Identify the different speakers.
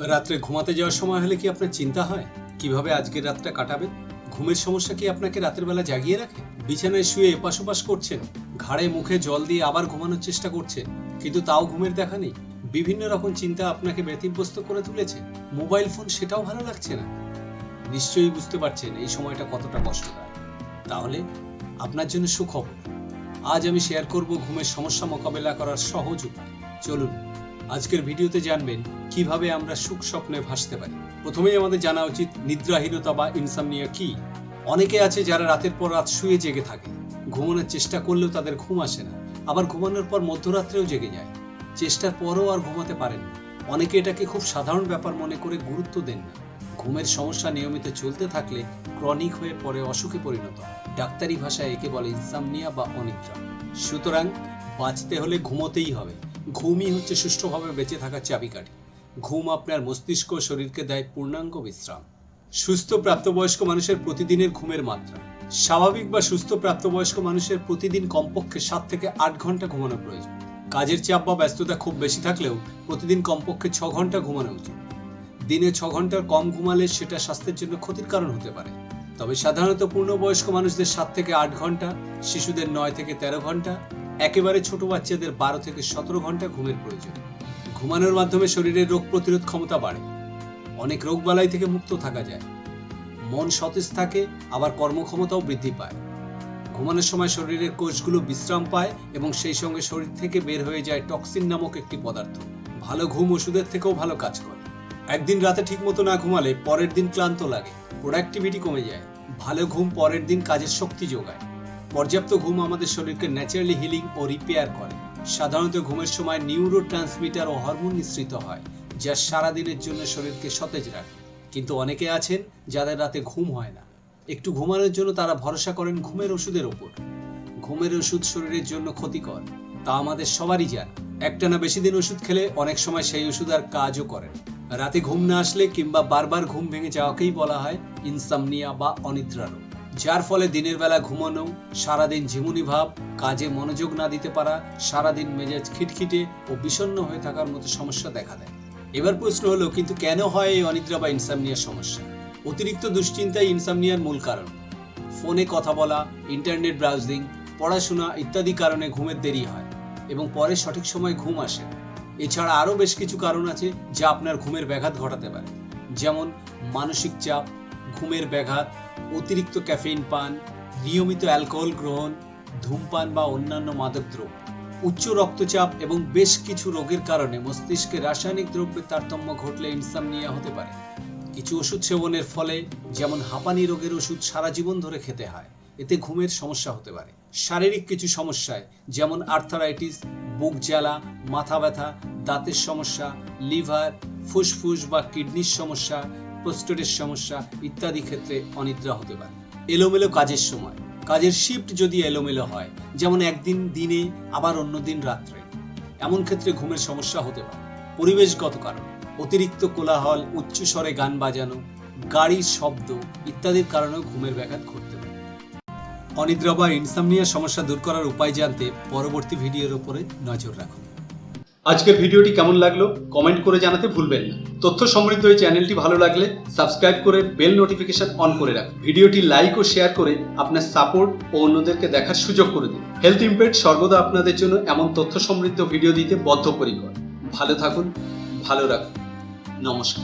Speaker 1: রাত্রে ঘুমাতে যাওয়ার সময় হলে কি আপনার চিন্তা হয়? কীভাবে আজকের রাতটা কাটাবেন? ঘুমের সমস্যা কি আপনাকে রাতের বেলা জাগিয়ে রাখে? বিছানায় শুয়ে এপাশ ওপাশ করছেন, ঘাড়ে মুখে জল দিয়ে আবার ঘুমানোর চেষ্টা করছেন, কিন্তু তাও ঘুমের দেখা নেই। বিভিন্ন রকম চিন্তা আপনাকে ব্যতিব্যস্ত করে তুলেছে। মোবাইল ফোন সেটাও ভালো লাগছে না। নিশ্চয়ই বুঝতে পারছেন এই সময়টা কতটা কষ্টকর তাহলে আপনার জন্য সুখবর। আজ আমি শেয়ার করব ঘুমের সমস্যা মোকাবেলা করার সহজ উপায়। চলুন আজকের ভিডিওতে জানবেন কীভাবে আমরা সুখ স্বপ্নে ভাসতে পারি। প্রথমেই আমাদের জানা উচিত নিদ্রাহীনতা বা ইনসামনিয়া কি। অনেকে আছে যারা রাতের পর রাত শুয়ে জেগে থাকে। ঘুমানোর চেষ্টা করলেও তাদের ঘুম আসে না। আবার ঘুমানোর পর মধ্যরাত্রেও জেগে যায়। চেষ্টার পরও আর ঘুমাতে পারেন না। অনেকে এটাকে খুব সাধারণ ব্যাপার মনে করে গুরুত্ব দেন না। ঘুমের সমস্যা নিয়মিত চলতে থাকলে ক্রনিক হয়ে পরে অসুখে পরিণত ডাক্তারি ভাষায় একে বলে ইনসামনিয়া বা অনিদ্রা। সুতরাং বাঁচতে হলে ঘুমোতেই হবে। ঘুমই হচ্ছে সুষ্ঠুভাবে বেঁচে থাকার চাবিকাঠি। ঘুম আপনার মস্তিষ্ক শরীরকে দেয় পূর্ণাঙ্গ বিশ্রাম। সুস্থ প্রাপ্তবয়স্ক মানুষের প্রতিদিনের ঘুমের মাত্রা। স্বাভাবিক বা সুস্থ প্রাপ্তবয়স্ক মানুষের প্রতিদিন কমপক্ষে সাত থেকে আট ঘণ্টা ঘুমানো প্রয়োজন। কাজের চাপ বা ব্যস্ততা খুব বেশি থাকলেও প্রতিদিন কমপক্ষে ছ ঘণ্টা ঘুমানো উচিত। দিনে ছ ঘণ্টার কম ঘুমালে সেটা স্বাস্থ্যের জন্য ক্ষতির কারণ হতে পারে। তবে সাধারণত পূর্ণবয়স্ক মানুষদের সাত থেকে আট ঘণ্টা, শিশুদের নয় থেকে তেরো ঘণ্টা, একেবারে ছোট বাচ্চাদের বারো থেকে সতেরো ঘণ্টা ঘুমের প্রয়োজন। ঘুমানোর মাধ্যমে শরীরের রোগ প্রতিরোধ ক্ষমতা বাড়ে। অনেক রোগবালাই থেকে মুক্ত থাকা যায়। মন সতেজ থাকে, আবার কর্মক্ষমতাও বৃদ্ধি পায়। ঘুমানোর সময় শরীরের কোষগুলো বিশ্রাম পায় এবং সেই সঙ্গে শরীর থেকে বের হয়ে যায় টক্সিন নামক একটি পদার্থ। ভালো ঘুম ওষুধের থেকেও ভালো কাজ করে। একদিন রাতে ঠিক মতো না ঘুমালে পরের দিন ক্লান্ত লাগে প্রোডাক্টিভিটি কমে যায়, ভালো ঘুম পরের দিন কাজের শক্তি যোগায়। পর্যাপ্ত ঘুম আমাদের শরীরকে ন্যাচারালি হিলিং ও রিপেয়ার করে। সাধারণত ঘুমের সময় নিউরো ট্রান্সমিটার ও হরমোন নিঃসৃত হয়, যা সারাদিনের জন্য শরীরকে সতেজ রাখে। কিন্তু অনেকে আছেন যাদের রাতে ঘুম হয় না। একটু ঘুমানোর জন্য তারা ভরসা করেন ঘুমের ওষুধের ওপর। ঘুমের ওষুধ শরীরের জন্য ক্ষতিকর, তা আমাদের সবারই জানা। একটানা বেশি দিন ওষুধ খেলে অনেক সময় সেই ওষুধ আর কাজও করে। রাতে ঘুম না আসলে কিংবা বারবার ঘুম ভেঙে যাওয়াকেই বলা হয় ইনসামনিয়া বা অনিদ্রা রোগ যার ফলে দিনের বেলা ঘুমানো, সারাদিন ঝিমুনি ভাব, কাজে মনোযোগ না দিতে পারা, সারাদিন মেজাজ খিটখিটে ও বিষণ্ণ হয়ে থাকার মতো সমস্যা দেখা দেয়। এবার প্রশ্ন হলো, কিন্তু কেন হয় এই অনিদ্রা বা ইনসামনিয়ার সমস্যা? অতিরিক্ত দুশ্চিন্তাই ইনসামনিয়ার মূল কারণ। ফোনে কথা বলা ইন্টারনেট ব্রাউজিং পড়াশোনা ইত্যাদি কারণে ঘুমের দেরি হয় এবং পরে সঠিক সময় ঘুম আসে। এছাড়া আরও বেশ কিছু কারণ আছে যা আপনার ঘুমের ব্যাঘাত ঘটাতে পারে। যেমন মানসিক চাপ, ঘুমের ব্যাঘাত, অতিরিক্ত ক্যাফেইন পান, নিয়মিত অ্যালকোহল গ্রহণ, ধূমপান বা অন্যান্য মাদক দ্রব্য। উচ্চ রক্তচাপ এবং বেশ কিছু রোগের কারণে মস্তিষ্কে রাসায়নিক দ্রব্যের তারতম্য ঘটলে ইনসাম ইনসামনিয়া হতে পারে। কিছু ওষুধ সেবনের ফলে যেমন হাঁপানি রোগের ওষুধ সারা জীবন ধরে খেতে হয়, এতে ঘুমের সমস্যা হতে পারে। শারীরিক কিছু সমস্যায়, যেমন আর্থারাইটিস বুক জ্বালা, মাথা ব্যথা, দাঁতের সমস্যা, লিভার, ফুসফুস বা কিডনির সমস্যা, প্রস্টেটের সমস্যা ইত্যাদি ক্ষেত্রে অনিদ্রা হতে পারে। এলোমেলো কাজের সময়। কাজের শিফট যদি এলোমেলো হয়, যেমন একদিন দিনে, আবার অন্য দিন রাত্রে। এমন ক্ষেত্রে ঘুমের সমস্যা হতে পারে। পরিবেশগত কারণ। অতিরিক্ত কোলাহল উচ্চ স্বরে গান বাজানো, গাড়ির শব্দ ইত্যাদির কারণেও ঘুমের ব্যাঘাত ঘটতে অনিদ্রা বা ইনসামনিয়া সমস্যা দূর করার উপায় জানতে পরবর্তী ভিডিওর উপরে নজর রাখুন। আজকের ভিডিওটি কেমন লাগল কমেন্ট করে জানাতে ভুলবেন না। তথ্য সমৃদ্ধ এই চ্যানেলটি ভালো লাগলে সাবস্ক্রাইব করে বেল নোটিফিকেশন অন করে রাখুন। ভিডিওটি লাইক ও শেয়ার করে আপনার সাপোর্ট ও অন্যদেরকে দেখার সুযোগ করে দিন। হেলথ ইম্প্যাক্ট সর্বদা আপনাদের জন্য এমন তথ্য সমৃদ্ধ ভিডিও দিতে বদ্ধপরিকর। ভালো থাকুন, ভালো রাখুন। নমস্কার।